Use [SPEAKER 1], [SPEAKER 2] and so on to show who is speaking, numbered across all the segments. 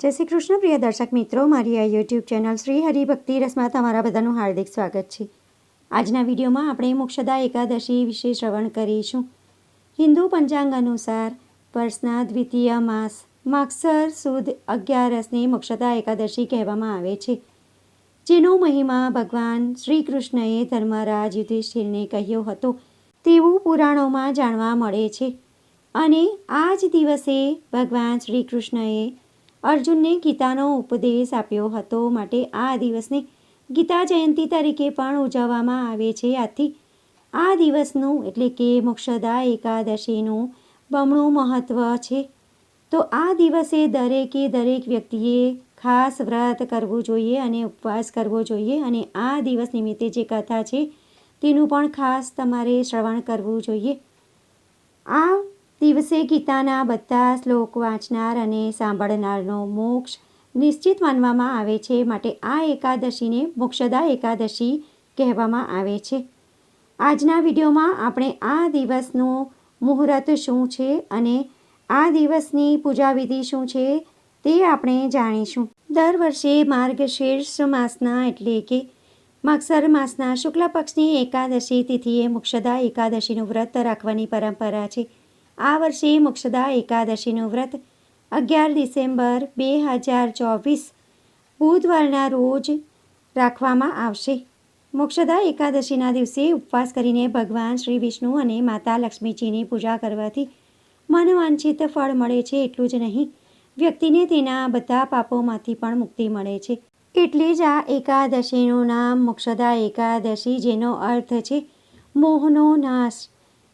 [SPEAKER 1] જય શ્રી કૃષ્ણ, પ્રિય દર્શક મિત્રો. મારી આ યુટ્યુબ ચેનલ શ્રી હરિભક્તિ રસમાં તમારા બધાનું હાર્દિક સ્વાગત છે. આજના વિડીયોમાં આપણે મોક્ષદા એકાદશી વિશે શ્રવણ કરીશું. હિન્દુ પંચાંગ અનુસાર વર્ષના દ્વિતીય માસ માગસર સુદ અગિયારસને મોક્ષદા એકાદશી કહેવામાં આવે છે. જેનો મહિમા ભગવાન શ્રી કૃષ્ણએ ધર્મરાજ યુધિષ્ઠિરને કહ્યો હતો. તેવું પુરાણોમાં જાણવા મળે છે. અને આ જ દિવસે ભગવાન શ્રી કૃષ્ણએ અર્જુનને ગીતાનો ઉપદેશ આપ્યો હતો માટે આ દિવસને ગીતા જયંતી તરીકે પણ ઉજવવામાં આવે છે. આથી આ દિવસનું એટલે કે મોક્ષદા એકાદશીનું બમણું મહત્ત્વ છે. તો આ દિવસે દરેકે દરેક વ્યક્તિએ ખાસ વ્રત કરવું જોઈએ અને ઉપવાસ કરવો જોઈએ અને આ દિવસ નિમિત્તે જે કથા છે તેનું પણ ખાસ તમારે શ્રવણ કરવું જોઈએ. આ દિવસે ગીતાના બધા શ્લોક વાંચનાર અને સાંભળનારનો મોક્ષ નિશ્ચિત માનવામાં આવે છે. માટે આ એકાદશીને મોક્ષદા એકાદશી કહેવામાં આવે છે. આજના વિડીયોમાં આપણે આ દિવસનું મુહૂર્ત શું છે અને આ દિવસની પૂજાવિધિ શું છે તે આપણે જાણીશું. દર વર્ષે માર્ગશીર્ષ માસના એટલે કે માગસર માસના શુક્લ પક્ષની એકાદશી તિથિએ મોક્ષદા એકાદશીનું વ્રત રાખવાની પરંપરા છે. આ વર્ષે મોક્ષદા એકાદશીનું વ્રત અગિયાર ડિસેમ્બર બે હજાર ચોવીસ બુધવારના રોજ રાખવામાં આવશે. મોક્ષદા એકાદશીના દિવસે ઉપવાસ કરીને ભગવાન શ્રી વિષ્ણુ અને માતા લક્ષ્મીજીની પૂજા કરવાથી મનવાંછિત ફળ મળે છે એટલું જ નહીં, વ્યક્તિને તેના બધા પાપોમાંથી પણ મુક્તિ મળે છે. એટલે જ આ એકાદશીનું નામ મોક્ષદા એકાદશી, જેનો અર્થ છે મોહનો નાશ.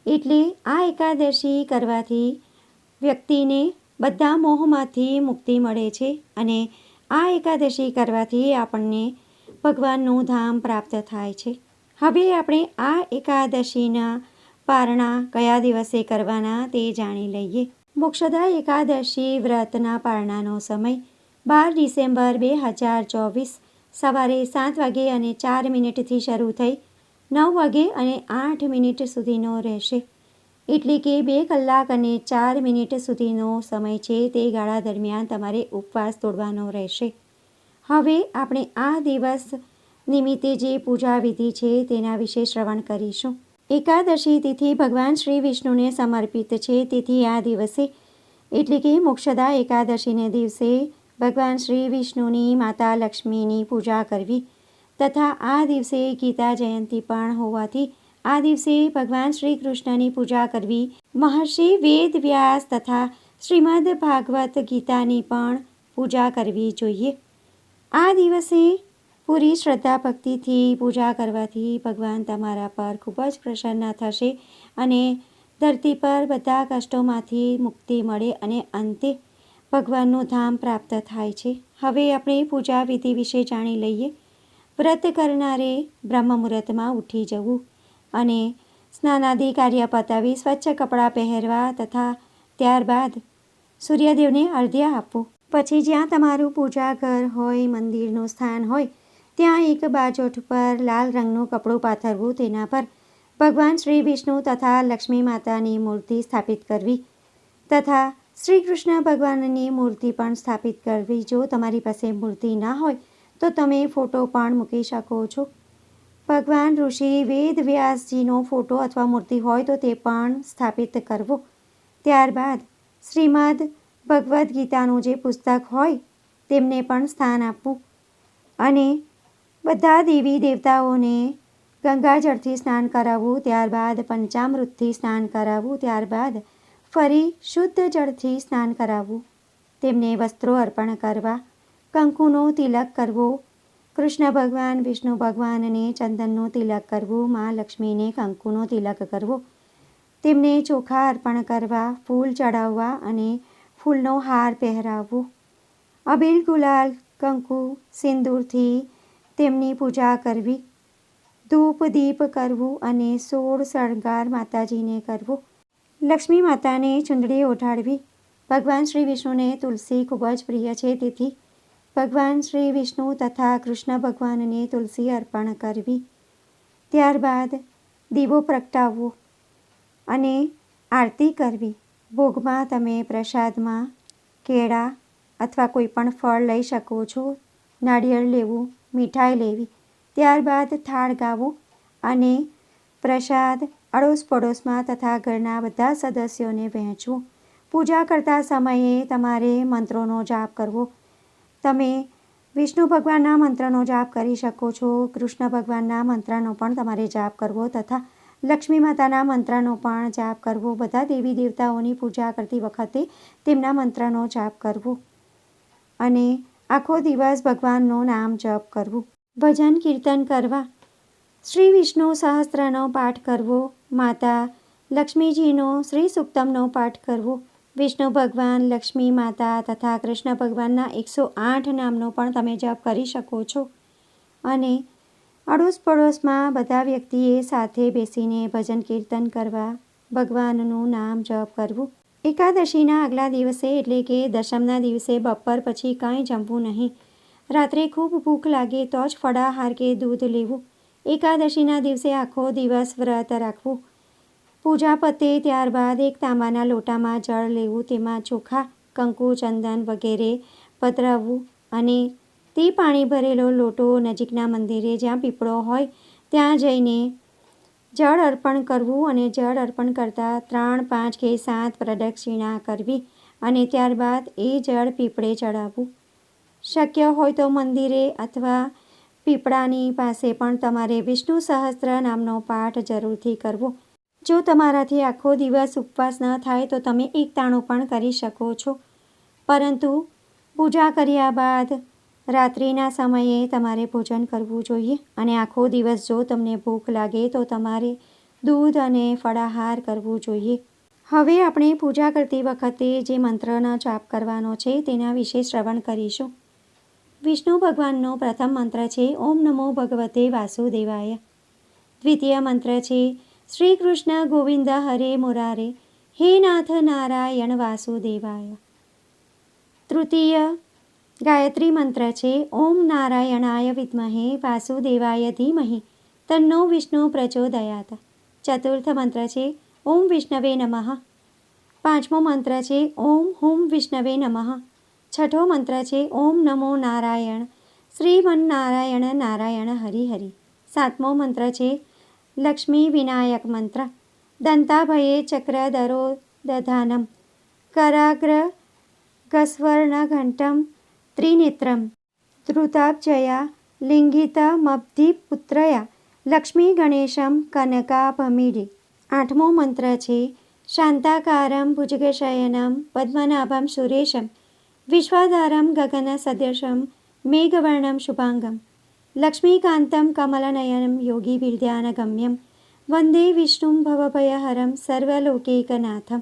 [SPEAKER 1] એટલે આ એકાદશી કરવાથી વ્યક્તિને બધા મોહમાંથી મુક્તિ મળે છે અને આ એકાદશી કરવાથી આપણને ભગવાનનું ધામ પ્રાપ્ત થાય છે. હવે આપણે આ એકાદશીના પારણા કયા દિવસે કરવાના તે જાણી લઈએ. મોક્ષદા એકાદશી વ્રતના પારણાનો સમય બાર ડિસેમ્બર બે હજાર ચોવીસ સવારે સાત વાગે અને ચાર મિનિટથી શરૂ થઈ નવ વાગે અને આઠ મિનિટ સુધીનો રહેશે. એટલે કે બે કલાક અને ચાર મિનિટ સુધીનો સમય છે તે ગાળા દરમિયાન તમારે ઉપવાસ તોડવાનો રહેશે. હવે આપણે આ દિવસ નિમિત્તે જે પૂજા વિધિ છે તેના વિશે શ્રવણ કરીશું. એકાદશી તિથિ ભગવાન શ્રી વિષ્ણુને સમર્પિત છે તેથી આ દિવસે, એટલે કે મોક્ષદા એકાદશીને દિવસે, ભગવાન શ્રી વિષ્ણુની માતા લક્ષ્મીની પૂજા કરવી. તથા આ દિવસે ગીતા જયંતી પણ હોવાથી આ દિવસે ભગવાન શ્રી કૃષ્ણની પૂજા કરવી, મહર્ષિ વેદ વ્યાસ તથા શ્રીમદ ભાગવત ગીતાની પણ પૂજા કરવી જોઈએ. આ દિવસે પૂરી શ્રદ્ધા ભક્તિથી પૂજા કરવાથી ભગવાન તમારા પર ખૂબ જ પ્રસન્ન થશે અને ધરતી પર બધા કષ્ટોમાંથી મુક્તિ મળે અને અંતે ભગવાનનું ધામ પ્રાપ્ત થાય છે. હવે આપણે પૂજા વિધિ વિશે જાણી લઈએ. વ્રત કરનારે બ્રહ્મ મુહૂર્તમાં ઉઠી જવું અને સ્નાનાદિ કાર્ય પતાવી સ્વચ્છ કપડાં પહેરવા તથા ત્યારબાદ સૂર્યદેવને અર્ધ્ય આપવું. પછી જ્યાં તમારું પૂજા ઘર હોય, મંદિરનું સ્થાન હોય, ત્યાં એક બાજોઠ પર લાલ રંગનું કપડું પાથરવું તેના પર ભગવાન શ્રી વિષ્ણુ તથા લક્ષ્મી માતાની મૂર્તિ સ્થાપિત કરવી તથા શ્રી કૃષ્ણ ભગવાનની મૂર્તિ પણ સ્થાપિત કરવી. જો તમારી પાસે મૂર્તિ ના હોય તો તમે ફોટો પણ મૂકી શકો છો. ભગવાન ઋષિ વેદ વ્યાસજીનો ફોટો અથવા મૂર્તિ હોય તો તે પણ સ્થાપિત કરવો. ત્યારબાદ શ્રીમદ ભગવદ્ ગીતાનું જે પુસ્તક હોય તેમને પણ સ્થાન આપવું. અને બધા દેવી દેવતાઓને ગંગાજળથી સ્નાન કરાવવું, ત્યારબાદ પંચામૃતથી સ્નાન કરાવવું, ત્યારબાદ ફરી શુદ્ધ જળથી સ્નાન કરાવવું. તેમને વસ્ત્રો અર્પણ કરવા કંકુનો તિલક કરવો. કૃષ્ણ ભગવાન, વિષ્ણુ ભગવાનને ચંદનનું તિલક કરવું. મા લક્ષ્મીને કંકુનો તિલક કરવો. તેમને ચોખા અર્પણ કરવા, ફૂલ ચડાવવા અને ફૂલનો હાર પહેરાવવો. અબીલ ગુલાલ, કંકુ, સિંદૂરથી તેમની પૂજા કરવી. ધૂપ દીપ કરવું અને સોળ શણગાર માતાજીને કરવો. લક્ષ્મી માતાને ચૂંદડી ઓઢાડવી. ભગવાન શ્રી વિષ્ણુને તુલસી ખૂબ જ પ્રિય છે તેથી ભગવાન શ્રી વિષ્ણુ તથા કૃષ્ણ ભગવાનને તુલસી અર્પણ કરવી. ત્યારબાદ દીવો પ્રગટાવવો અને આરતી કરવી. ભોગમાં તમે પ્રસાદમાં કેળા અથવા કોઈ પણ ફળ લઈ શકો છો. નાળિયેર લેવું, મીઠાઈ લેવી. ત્યારબાદ થાળ ગાવો અને પ્રસાદ અડોશ પડોશમાં તથા ઘરના બધા સદસ્યોને વહેંચવો પૂજા કરતા સમયે તમારે મંત્રોનો જાપ કરવો. તમે વિષ્ણુ ભગવાનના મંત્રનો જાપ કરી શકો છો, કૃષ્ણ ભગવાનના મંત્રનો પણ તમારે જાપ કરવો તથા લક્ષ્મી માતાના મંત્રનો પણ જાપ કરવો. બધા દેવી દેવતાઓની પૂજા કરતી વખતે તેમના મંત્રનો જાપ કરવો અને આખો દિવસ ભગવાનનું નામ જપ કરવું. ભજન કીર્તન કરવા. શ્રી વિષ્ણુ સહસ્ત્રનો પાઠ કરવો. માતા લક્ષ્મીજીનો શ્રી સુક્તમનો પાઠ કરવો. વિષ્ણુ ભગવાન, લક્ષ્મી માતા તથા કૃષ્ણ ભગવાનના એકસો આઠ નામનો પણ તમે જપ કરી શકો છો. અને અડોશ પડોશમાં બધા વ્યક્તિએ સાથે બેસીને ભજન કીર્તન કરવા, ભગવાનનું નામ જપ કરવું. એકાદશીના આગલા દિવસે એટલે કે દશમના દિવસે બપોર પછી કાંઈ જમવું નહીં. રાત્રે ખૂબ ભૂખ લાગે તો જ ફળાહાર કે દૂધ લેવું. એકાદશીના દિવસે આખો દિવસ વ્રત રાખવું. પૂજા પતે ત્યારબાદ એક તાંબાના લોટામાં જળ લેવું, તેમાં ચોખા, કંકુ, ચંદન વગેરે પધરાવવું અને તે પાણી ભરેલો લોટો નજીકના મંદિરે જ્યાં પીપળો હોય ત્યાં જઈને જળ અર્પણ કરવું અને જળ અર્પણ કરતાં ત્રણ, પાંચ કે સાત પ્રદક્ષિણા કરવી અને ત્યારબાદ એ જળ પીપળે ચડાવવું. શક્ય હોય તો મંદિરે અથવા પીપળાની પાસે પણ તમારે વિષ્ણુ સહસ્ત્ર નામનો પાઠ જરૂરથી કરવો. જો તમારાથી આખો દિવસ ઉપવાસ ન થાય તો તમે એક તાણું પણ કરી શકો છો. પરંતુ પૂજા કર્યા બાદ રાત્રિના સમયે તમારે ભોજન કરવું જોઈએ અને આખો દિવસ જો તમને ભૂખ લાગે તો તમારે દૂધ અને ફળાહાર કરવું જોઈએ. હવે આપણે પૂજા કરતી વખતે જે મંત્રનો જાપ કરવાનો છે તેના વિશે શ્રવણ કરીશું. વિષ્ણુ ભગવાનનો પ્રથમ મંત્ર છે, ઓમ નમો ભગવતે વાસુદેવાય. દ્વિતીય મંત્ર છે શ્રી કૃષ્ણ ગોવિંદ હરે મુરારે, હે નાથ નારાયણ વાસુદેવાય. તૃતીય ગાયત્રી મંત્ર છે, ઓમ નારાયણાય વિદ્મહે વાસુદેવાય ધીમહી, તન્નો વિષ્ણુ પ્રચોદયાત. ચતુર્થ મંત્ર છે, ઓમ વિષ્ણવે નમઃ. પાંચમો મંત્ર છે, ઓમ હુમ વિષ્ણવે નમઃ. છઠ્ઠો મંત્ર છે, ઓમ નમો નારાયણ શ્રીમન નારાયણ નારાયણ હરિ હરિ. સાતમો મંત્ર છે લક્ષ્મી વિનાયક મંત્ર દંતાભયે ચક્રધરો દધાનમ કરાગ્ર ઘંટમ ત્રિનેત્રમ ધૃતાબ્જયા લિંગિતમબ્ધિપુત્રયા લક્ષ્મી ગણેશમ કનકાભમીડી આઠમો મંત્ર છે શાંતાકારમ ભુજગશયનમ પદ્મનાભમ સુરેશમ વિશ્વાધારમ ગગન સદૃશમ મેઘવર્ણમ શુભાંગમ લક્ષ્મીકાંતમ કમલનયનમ યોગી વિદ્યાનગમ્યમ વંદે વિષ્ણુ ભવભયહરમ સર્વલોકૈકનાથમ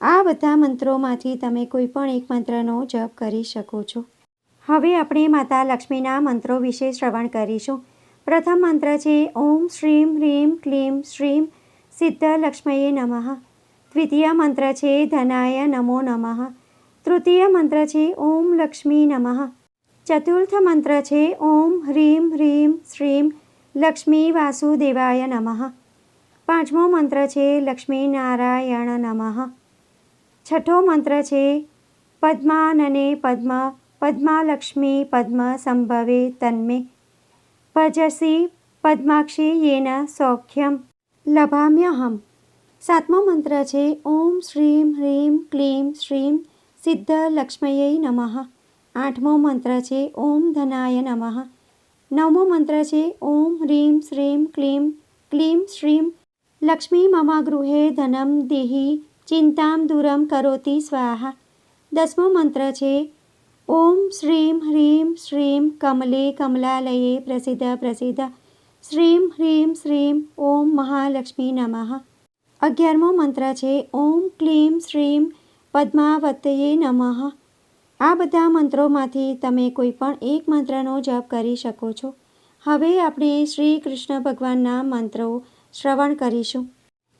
[SPEAKER 1] આ બધા મંત્રોમાંથી તમે કોઈ પણ એક મંત્રનો જપ કરી શકો છો। હવે આપણે માતા લક્ષ્મીના મંત્રો વિશે શ્રવણ કરીશું। પ્રથમ મંત્ર છે, ઓમ શ્રીમ હ્રીમ ક્લીમ શ્રીમ સિદ્ધ લક્ષ્મયે નમઃ। દ્વિતીય મંત્ર છે, ધનાય નમો નમઃ। તૃતીય મંત્ર છે, ઓમ લક્ષ્મી નમઃ। ચતુર્થ મંત્ર છે, ઓમ હ્રીમ હ્રીમ શ્રીમ લક્ષ્મી વાસુદેવાય નમઃ. પાંચમો મંત્ર છે, લક્ષ્મી નારાયણ નમઃ. છઠ્ઠો મંત્ર છે, પદ્માનને પદ્મ, પદ્માલક્ષ્મી પદ્મ સંભવે તન્મે. ભજસી પદ્માક્ષી યેન સૌખ્યમ. લભામ્યહમ. સાતમો મંત્ર છે, ઓમ શ્રીમ હ્રીમ ક્લીમ શ્રીમ સિદ્ધ લક્ષ્મયે નમઃ. આઠમો મંત્ર છે ઓમ ધનાય નમઃ નવમો મંત્ર છે ઓમ હ્રીમ શ્રીમ ક્લીમ ક્લીમ શ્રીમ લક્ષ્મી મમ ગૃહે ધનમ દેહી ચિંતામ દૂરમ કરોતી સ્વાહા દસમો મંત્ર છે ઓમ શ્રીમ હ્રીમ શ્રીમ કમલે કમલાલયે પ્રસિદ્ધ પ્રસિદ્ધ શ્રીમ હ્રીમ શ્રીમ ઓમ મહાલક્ષ્મી નમઃ અગિયારમો મંત્ર છે ઓમ ક્લીમ શ્રીમ પદ્માવતયે નમઃ આ બધા મંત્રોમાંથી તમે કોઈ પણ એક મંત્રનો જપ કરી શકો છો. હવે આપણે શ્રી કૃષ્ણ ભગવાનના મંત્રો શ્રવણ કરીશું.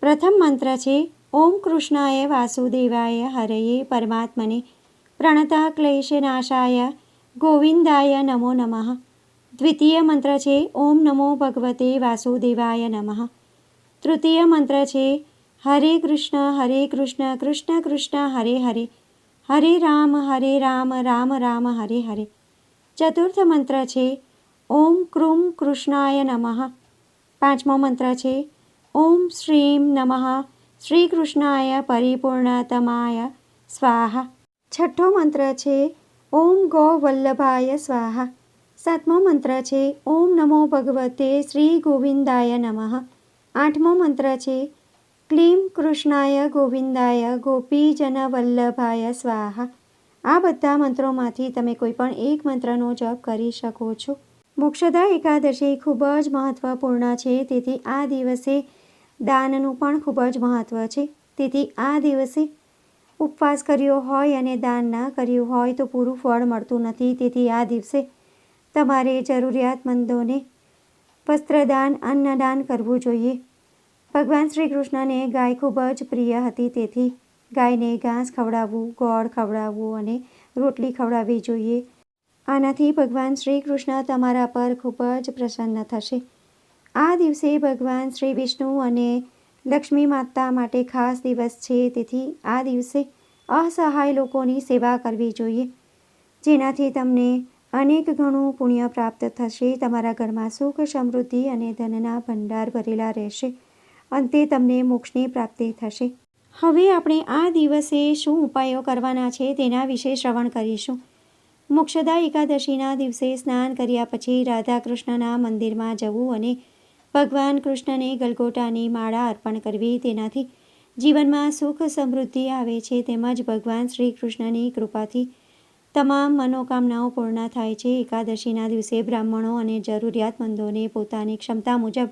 [SPEAKER 1] પ્રથમ મંત્ર છે, ઓમ કૃષ્ણાય વાસુદેવાય હરયે પરમાત્મને, પ્રણતા ક્લેશનાશાય ગોવિંદાય નમો નમઃ. દ્વિતીય મંત્ર છે, ઓમ નમો ભગવતે વાસુદેવાય નમઃ. તૃતીય મંત્ર છે, હરે કૃષ્ણ હરે કૃષ્ણ કૃષ્ણ કૃષ્ણ, હરે હરે. હરે રામ હરે રામ રામ રામ, હરે હરે. ચતુર્થ મંત્ર છે, ઓમ કૃમ કૃષ્ણાય નમઃ. પાંચમો મંત્ર છે, ઓમ શ્રીમ નમઃ. શ્રી કૃષ્ણાય પરિપૂર્ણતમાય સ્વાહા. છઠ્ઠો મંત્ર છે, ઓમ ગો વલ્લભાય સ્વાહા. સાતમો મંત્ર છે, ઓમ નમો ભગવતે શ્રી ગોવિંદાય નમઃ. આઠમો મંત્ર છે ક્લીમ કૃષ્ણાય ગોવિંદાય ગોપીજન વલ્લભાય સ્વાહા આ બધા મંત્રોમાંથી તમે કોઈ પણ એક મંત્રનો જપ કરી શકો છો. મોક્ષદા એકાદશી ખૂબ જ મહત્વપૂર્ણ છે. તેથી આ દિવસે દાનનું પણ ખૂબ જ મહત્ત્વ છે. તેથી આ દિવસે ઉપવાસ કર્યો હોય અને દાન ના કર્યું હોય તો પૂરું ફળ મળતું નથી. તેથી આ દિવસે તમારે જરૂરિયાતમંદોને વસ્ત્રદાન, અન્નદાન કરવું જોઈએ. ભગવાન શ્રી કૃષ્ણને ગાય ખૂબ જ પ્રિય હતી. તેથી ગાયને ઘાસ ખવડાવવું, ગોળ ખવડાવવું અને રોટલી ખવડાવવી જોઈએ. આનાથી ભગવાન શ્રી કૃષ્ણ તમારા પર ખૂબ જ પ્રસન્ન થશે. આ દિવસે ભગવાન શ્રી વિષ્ણુ અને લક્ષ્મી માતા માટે ખાસ દિવસ છે. તેથી આ દિવસે અસહાય લોકોની સેવા કરવી જોઈએ, જેનાથી તમને અનેક ગણું પુણ્ય પ્રાપ્ત થશે. તમારા ઘરમાં સુખ સમૃદ્ધિ અને ધનના ભંડાર ભરેલા રહેશે. અંતે તમને મોક્ષની પ્રાપ્તિ થશે. હવે આપણે આ દિવસે શું ઉપાયો કરવાના છે તેના વિશે શ્રવણ કરીશું. મોક્ષદા એકાદશીના દિવસે સ્નાન કર્યા પછી રાધા કૃષ્ણના મંદિરમાં જવું અને ભગવાન કૃષ્ણને ગલગોટાની માળા અર્પણ કરવી તેનાથી જીવનમાં સુખ સમૃદ્ધિ આવે છે તેમજ ભગવાન શ્રી કૃષ્ણની કૃપાથી તમામ મનોકામનાઓ પૂર્ણ થાય છે. એકાદશીના દિવસે બ્રાહ્મણો અને જરૂરિયાતમંદોને પોતાની ક્ષમતા મુજબ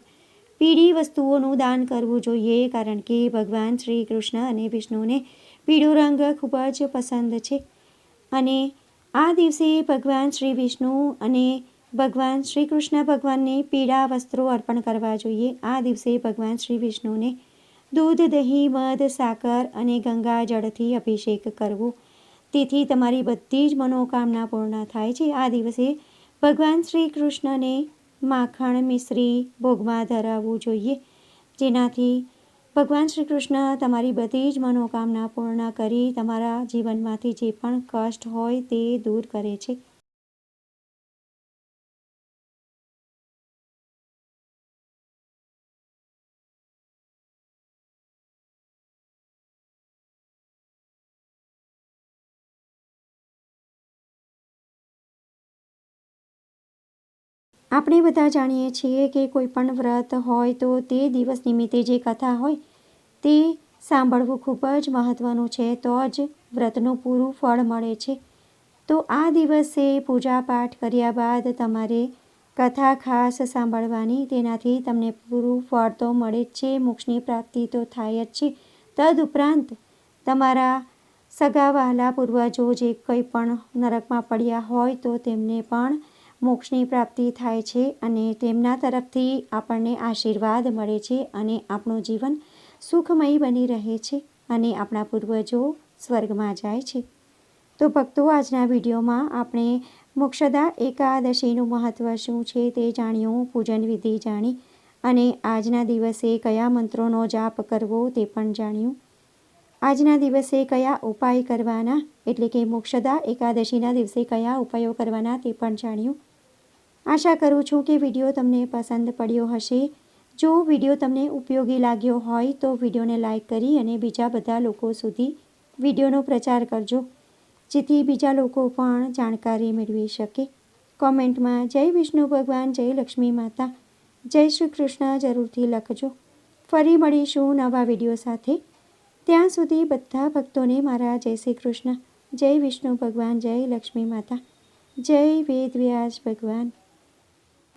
[SPEAKER 1] પીળી વસ્તુઓનું દાન કરવું જોઈએ, કારણ કે ભગવાન શ્રી કૃષ્ણ અને વિષ્ણુને પીળો રંગ ખૂબ જ પસંદ છે. અને આ દિવસે ભગવાન શ્રી વિષ્ણુ અને ભગવાન શ્રી કૃષ્ણ ભગવાનને પીળા વસ્ત્રો અર્પણ કરવા જોઈએ. આ દિવસે ભગવાન શ્રી વિષ્ણુને દૂધ, દહીં, મધ, સાકર અને ગંગા જળથી અભિષેક કરવો. તેથી તમારી બધી જ મનોકામના પૂર્ણ થાય છે. આ દિવસે ભગવાન શ્રી કૃષ્ણને માખણ મિશ્રી ભોગમાં ધરાવવું જોઈએ. જેનાથી ભગવાન શ્રી કૃષ્ણ તમારી બધી જ મનોકામના પૂર્ણ કરી તમારા જીવનમાંથી જે પણ કષ્ટ હોય તે દૂર કરે છે. આપણે બધા જાણીએ છીએ કે કોઈ પણ વ્રત હોય તો તે દિવસ નિમિત્તે જે કથા હોય તે સાંભળવું ખૂબ જ મહત્ત્વનું છે. તો જ વ્રતનું પૂરું ફળ મળે છે. તો આ દિવસે પૂજા પાઠ કર્યા બાદ તમારે કથા ખાસ સાંભળવાની તેનાથી તમને પૂરું ફળ તો મળે જ છે. મોક્ષની પ્રાપ્તિ તો થાય જ છે. તદુપરાંત તમારા સગા વહાલા પૂર્વજો જે કંઈ પણ નરકમાં પડ્યા હોય તો તેમને પણ મોક્ષની પ્રાપ્તિ થાય છે અને તેમના તરફથી આપણને આશીર્વાદ મળે છે અને આપણું જીવન સુખમય બની રહે છે અને આપણા પૂર્વજો સ્વર્ગમાં જાય છે. તો ભક્તો, આજના વિડીયોમાં આપણે મોક્ષદા એકાદશીનું મહત્ત્વ શું છે તે જાણ્યું, પૂજન વિધિ જાણી અને આજના દિવસે કયા મંત્રોનો જાપ કરવો તે પણ જાણ્યું. આજના દિવસે કયા ઉપાય કરવાના, એટલે કે મોક્ષદા એકાદશીના દિવસે કયા ઉપાયો કરવાના તે પણ જાણ્યું. આશા કરું છું કે વીડિયો તમને પસંદ પડ્યો હશે. જો વીડિયો તમને ઉપયોગી લાગ્યો હોય તો વિડીયોને લાઇક કરી અને બીજા બધા લોકો સુધી વિડીયોનો પ્રચાર કરજો. જેથી બીજા લોકો પણ જાણકારી મેળવી શકે. કોમેન્ટમાં જય વિષ્ણુ ભગવાન, જય લક્ષ્મી માતા, જય શ્રી કૃષ્ણ જરૂરથી લખજો. ફરી મળીશું નવા વીડિયો સાથે. ત્યાં સુધી બધા ભક્તોને મારા જય શ્રી કૃષ્ણ, જય વિષ્ણુ ભગવાન, જય લક્ષ્મી માતા, જય વેદ વ્યાસ ભગવાન.